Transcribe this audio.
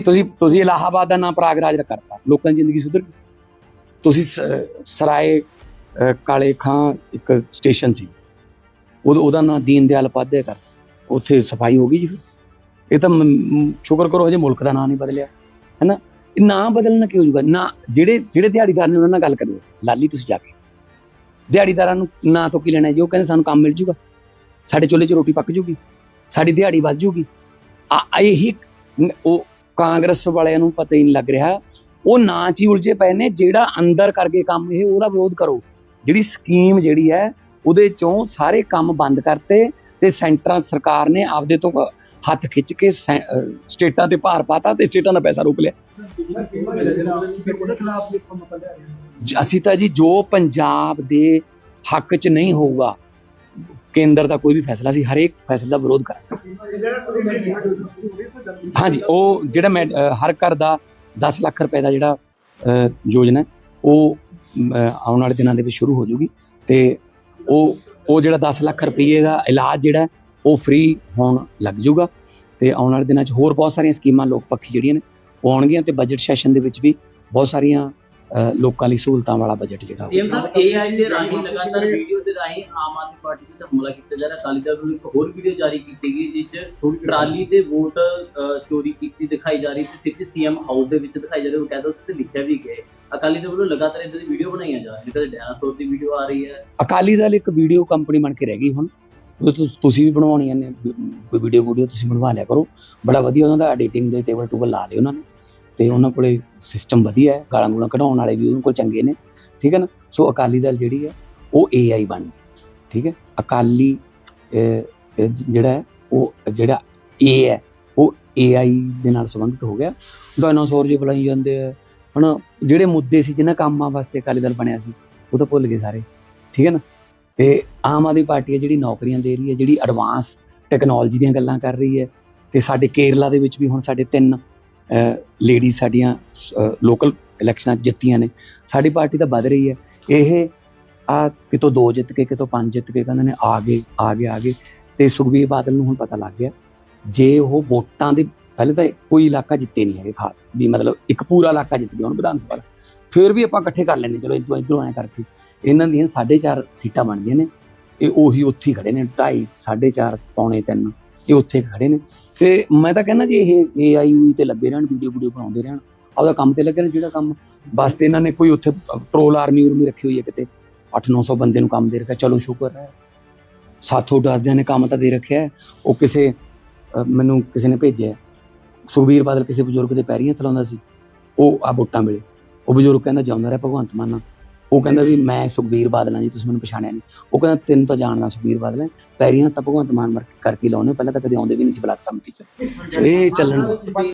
ਤੁਸੀਂ ਤੁਸੀਂ ਇਲਾਹਾਬਾਦ ਦਾ ਨਾਮ ਪ੍ਰਾਗਰਾਜ ਕਰਤਾ, ਲੋਕਾਂ ਦੀ ਜ਼ਿੰਦਗੀ ਸੁਧਰ ਗਈ। ਤੁਸੀਂ ਸ- ਸਰਾਏ ਕਾਲੇ ਖਾਂ ਇੱਕ ਸਟੇਸ਼ਨ ਸੀ। ਉਹ ਉਹਦਾ ਨਾਮ ਦੀਨ ਦਿਆਲ ਉਪਾਧਿਆਏ ਕਰ ਉੱਥੇ ਸਫ਼ਾਈ ਹੋ ਗਈ ਜੀ ਫਿਰ। ਇਹ ਤਾਂ ਸ਼ੁਕਰ ਕਰੋ ਹਜੇ ਮੁਲਕ ਦਾ ਨਾਮ ਨਹੀਂ ਬਦਲਿਆ, ਹੈਨਾ? ਇਹ ਨਾਂ ਬਦਲਣਾ ਕਿਉਂ ਜੂਗਾ ਨਾ, ਜਿਹੜੇ ਜਿਹੜੇ ਦਿਹਾੜੀਦਾਰ ਨੇ ਉਹਨਾਂ ਨਾਲ ਗੱਲ ਕਰਿਓ ਲਾਲੀ, ਤੁਸੀਂ ਜਾ ਕੇ। ਦਿਹਾੜੀਦਾਰਾਂ ਨੂੰ ਨਾ ਤੋਂ ਕੀ ਲੈਣਾ ਜੀ? ਉਹ ਕਹਿੰਦੇ ਸਾਨੂੰ ਕੰਮ ਮਿਲ ਜੂਗਾ। ਸਾਡੇ ਚੁੱਲ੍ਹੇ 'ਚ ਰੋਟੀ ਪੱਕ ਜੂਗੀ। ਸਾਡੀ ਦਿਹਾੜੀ ਵੱਧ ਜੂਗੀ। ਆ ਇਹੀ ਉਹ ਕਾਂਗਰਸ ਵਾਲਿਆਂ ਨੂੰ ਪਤਾ ਹੀ ਨਹੀਂ ਲੱਗ ਰਿਹਾ। ਉਹ ਨਾ 'ਚ ਹੀ ਉਲਝੇ ਪਏ ਨੇ, ਜਿਹੜਾ ਅੰਦਰ ਕਰਕੇ ਕੰਮ ਇਹ, ਉਹਦਾ ਵਿਰੋਧ ਕਰੋ। ਜਿਹੜੀ ਸਕੀਮ ਜਿਹੜੀ ਹੈ, ਉਹਦੇ ਚੋਂ ਸਾਰੇ ਕੰਮ ਬੰਦ ਕਰਤੇ ਤੇ ਸੈਂਟਰ, ਸਰਕਾਰ ਨੇ ਆਪਦੇ ਤੋਂ ਹੱਥ ਖਿੱਚ ਕੇ ਸੈਂ- ਸਟੇਟਾਂ ਤੇ ਭਾਰ ਪਾਤਾ ਤੇ ਸਟੇਟਾਂ ਦਾ ਪੈਸਾ ਰੋਕ ਲਿਆ। ਅਸੀਂ ਤਾਂ ਜੀ, ਜੋ ਪੰਜਾਬ ਦੇ ਹੱਕ 'ਚ ਨਹੀਂ ਹੋਊਗਾ ਕੇਂਦਰ ਦਾ ਕੋਈ ਵੀ ਫੈਸਲਾ ਸੀ ਹਰੇਕ ਫੈਸਲੇ ਦਾ ਵਿਰੋਧ ਕਰਾਂਗੇ ਹਾਂਜੀ, ਉਹ ਜਿਹੜਾ ਮੈਂ ਹਰ ਘਰ ਦਾ 10 ਲੱਖ ਰੁਪਏ ਦਾ ਜਿਹੜਾ ਯੋਜਨਾ ਉਹ ਆਉਣ ਵਾਲੇ ਦਿਨਾਂ ਦੇ ਵਿੱਚ ਸ਼ੁਰੂ ਹੋ ਜਾਊਗੀ ਤੇ ਉਹ ਉਹ ਜਿਹੜਾ 10 ਲੱਖ ਰੁਪਏ ਦਾ ਇਲਾਜ ਜਿਹੜਾ ਉਹ ਫ੍ਰੀ ਹੋਣ ਲੱਗ ਜਾਊਗਾ ਤੇ ਆਉਣ ਵਾਲੇ ਦਿਨਾਂ 'ਚ ਹੋਰ ਬਹੁਤ ਸਾਰੀਆਂ ਸਕੀਮਾਂ ਲੋਕ ਪੱਖੀ ਜਿਹੜੀਆਂ ਨੇ, ਉਹ ਆਉਣਗੀਆਂ ਤੇ ਬਜਟ ਸੈਸ਼ਨ ਦੇ ਵਿੱਚ ਵੀ ਬਹੁਤ ਸਾਰੀਆਂ ਲੋਕਾਂ ਲਈ ਸਹੂਲਤਾਂ ਵਾਲਾ ਬਜਟ ਜਿਹੜਾ ਸੀਐਮ ਸਾਹਿਬ ਏਆਈ ਦੇ ਰਾਹੀਂ ਲਗਾਤਾਰ ਵੀਡੀਓ ਦੇ ਰਾਹੀਂ ਆਮ ਆਦਮੀ ਪਾਰਟੀ ਤੇ ਹਮਲਾ ਕੀਤਾ ਜਾ ਰਿਹਾ। ਅਕਾਲੀ ਦਲ ਨੂੰ ਇੱਕ ਹੋਰ ਵੀਡੀਓ ਜਾਰੀ ਕੀਤੀ ਗਈ ਜਿਸ 'ਚ ਟਰਾਲੀ ਦੇ ਵੋਟ ਚੋਰੀ ਕੀਤੀ ਦਿਖਾਈ ਜਾ ਰਹੀ ਤੇ ਸਿੱਧੇ ਸੀਐਮ ਹਾਊਸ ਦੇ ਵਿੱਚ ਦਿਖਾਈ ਜਾ ਰਹੀ ਉਹ ਕਹਿੰਦਾ ਉੱਤੇ ਲਿਖਿਆ ਵੀ ਗਿਆ। ਅਕਾਲੀ ਦਲ ਵੱਲੋਂ ਲਗਾਤਾਰ ਇਦਾਂ ਦੀ ਵੀਡੀਓ ਬਣਾਈਆਂ ਜਾ ਰਹੀਆਂ ਕਦੇ ਡਾਇਨਾਸੌਰ ਦੀ ਵੀਡੀਓ ਆ ਰਹੀ ਹੈ। ਅਕਾਲੀ ਦਲ ਇੱਕ ਵੀਡੀਓ ਕੰਪਨੀ ਬਣ ਕੇ ਰਹਿ ਗਈ ਹੁਣ। ਤੁਸੀਂ ਵੀ ਬਣਾਉਣੀਆਂ ਨੇ। ਕੋਈ ਵੀਡੀਓ ਵੀਡੀਓ ਤੁਸੀਂ ਬਣਵਾ ਲਿਆ ਕਰੋ। ਬੜਾ ਵਧੀਆ ਉਹਨਾਂ ਦਾ ਐਡੀਟਿੰਗ ਦੇ ਟੇਬਲ ਟੂਬਲ ਲਾ ਲਿਓ ਉਹਨਾਂ ਨੇ। ਤੇ ਉਹਨਾਂ ਕੋਲੇ ਸਿਸਟਮ ਵਧੀਆ ਹੈ, ਗਾਲਾਂ ਗੂਲਾਂ ਕਢਾਉਣ ਵਾਲੇ ਵੀ ਉਹਨਾਂ ਕੋਲ ਚੰਗੇ ਨੇ, ਠੀਕ ਹੈ ਨਾ? ਸੋ ਅਕਾਲੀ ਦਲ ਜਿਹੜੀ ਹੈ, ਉਹ AI ਬਣ ਗਈ, ਠੀਕ ਹੈ? ਅਕਾਲੀ ਜਿਹੜਾ ਹੈ, ਉਹ ਜਿਹੜਾ ਏ ਹੈ, ਉਹ AI ਦੇ ਨਾਲ ਸੰਬੰਧਿਤ ਹੋ ਗਿਆ। ਡਾਇਨਾਸੌਰ ਜੇ ਬੁਲਾਈ ਜਾਂਦੇ ਆ, ਹਨਾ? ਜਿਹੜੇ ਮੁੱਦੇ ਸੀ ਜਿਨ੍ਹਾਂ ਕੰਮਾਂ ਵਾਸਤੇ ਅਕਾਲੀ ਦਲ ਬਣਿਆ ਸੀ, ਉਹ ਤਾਂ ਭੁੱਲ ਗਏ ਸਾਰੇ, ਠੀਕ ਹੈ ਨਾ? ਤੇ ਆਮ ਆਦਮੀ ਪਾਰਟੀ ਹੈ ਜਿਹੜੀ ਨੌਕਰੀਆਂ ਦੇ ਰਹੀ ਹੈ, ਜਿਹੜੀ ਐਡਵਾਂਸ ਟੈਕਨੋਲੋਜੀ ਦੀਆਂ ਗੱਲਾਂ ਕਰ ਰਹੀ ਹੈ, ਤੇ ਸਾਡੇ ਕੇਰਲਾ ਦੇ ਵਿੱਚ ਵੀ ਹੁਣ ਸਾਡੇ ਤਿੰਨ ਲੇਡੀ ਸਾਡੀਆਂ ਲੋਕਲ ਇਲੈਕਸ਼ਨਾਂ ਜਿੱਤੀਆਂ ਨੇ। ਸਾਡੀ ਪਾਰਟੀ ਤਾਂ ਵੱਧ ਰਹੀ ਹੈ। ਇਹ ਆ ਕਿਤੋਂ ਦੋ ਜਿੱਤ ਕੇ, ਕਿਤੋਂ ਪੰਜ ਜਿੱਤ ਕੇ ਕਹਿੰਦੇ ਨੇ, ਆ ਗਏ ਆ ਗਏ ਆ ਗਏ। ਤੇ ਸੁਖਬੀਰ ਬਾਦਲ ਨੂੰ ਹੁਣ ਪਤਾ ਲੱਗ ਗਿਆ, ਜੇ ਉਹ ਵੋਟਾਂ ਦੇ ਪਹਿਲੇ ਤਾਂ ਕੋਈ ਇਲਾਕਾ ਜਿੱਤੇ ਨਹੀਂ ਹੈਗੇ ਖਾਸ, ਵੀ ਮਤਲਬ ਇੱਕ ਪੂਰਾ ਇਲਾਕਾ ਜਿੱਤ ਗਿਆ ਹੁਣ ਵਿਧਾਨ ਸਭਾ ਫਿਰ ਵੀ ਆਪਾਂ ਇਕੱਠੇ ਕਰ ਲੈਣੇ ਚਲੋ ਇਦੋਂ ਇਧਰੋਂ ਐ ਕਰਕੇ। ਇਹਨਾਂ ਦੀਆਂ 4.5 ਸੀਟਾਂ ਬਣਦੀਆਂ ਨੇ, ਇਹ ਉਹੀ ਉੱਥੇ ਹੀ ਖੜੇ ਨੇ 2.5 4.5 ਪੌਣੇ 3 ਇਹ ਉੱਥੇ ਖੜੇ ਨੇ। ਤੇ ਮੈਂ ਤਾਂ ਕਹਿੰਦਾ ਜੀ, ਇਹ ਏਆਈ ਤੇ ਲੱਗੇ ਰਹਿਣ ਵੀਡੀਓ ਵੀਡੀਓ ਬਣਾਉਂਦੇ ਰਹਿਣ। ਆਪਦਾ ਕੰਮ ਤੇ ਲੱਗੇ ਰਹਿਣ, ਜਿਹੜਾ ਕੰਮ ਬਸ ਤੇ ਇਹਨਾਂ ਨੇ ਕੋਈ ਉੱਥੇ ਪੈਟਰੋਲ ਆਰਮੀ ਉਰਮੀ ਰੱਖੀ ਹੋਈ ਹੈ ਕਿਤੇ। 8-900 ਬੰਦੇ ਨੂੰ ਕੰਮ ਦੇ ਰੱਖਿਆ। ਚਲੋ, ਸ਼ੁਕਰ ਹੈ। ਸਾਥੋਂ ਡਰਦਿਆਂ ਨੇ ਕੰਮ ਤਾਂ ਦੇ ਰੱਖਿਆ ਉਹ ਕਿਸੇ ਮੈਨੂੰ ਕਿਸੇ ਨੇ ਭੇਜਿਆ ਸੁਖਬੀਰ ਬਾਦਲ ਕਿਸੇ ਬਜ਼ੁਰਗ ਦੇ ਪੈਰੀਆਂ ਥਲਾਉਂਦਾ ਸੀ। ਉਹ ਆ ਵੋਟਾਂ ਮਿਲੇ ਉਹ ਬਜ਼ੁਰਗ ਕਹਿੰਦਾ, ਜਾਉਂਦਾ ਰਿਹਾ ਭਗਵੰਤ ਮਾਨ ਉਹ ਕਹਿੰਦਾ ਵੀ ਮੈਂ ਸੁਖਬੀਰ ਬਾਦਲ ਹਾਂ ਜੀ ਤੁਸੀਂ ਮੈਨੂੰ ਪਛਾਣਿਆ ਨਹੀਂ। ਉਹ ਕਹਿੰਦਾ, ਤੈਨੂੰ ਤਾਂ ਜਾਣਦਾ ਸੁਖਬੀਰ ਬਾਦਲ ਪੈਰੀਆਂ ਤਾਂ ਭਗਵੰਤ ਮਾਨ ਮਰ- ਕਰਕੇ ਲਾਉਣੇ ਪਹਿਲਾਂ ਤਾਂ ਕਦੇ ਆਉਂਦੇ ਵੀ ਨਹੀਂ ਸੀ ਬਲਾਕ ਸੰਮਤੀ ਚ। ਇਹ ਚੱਲਣ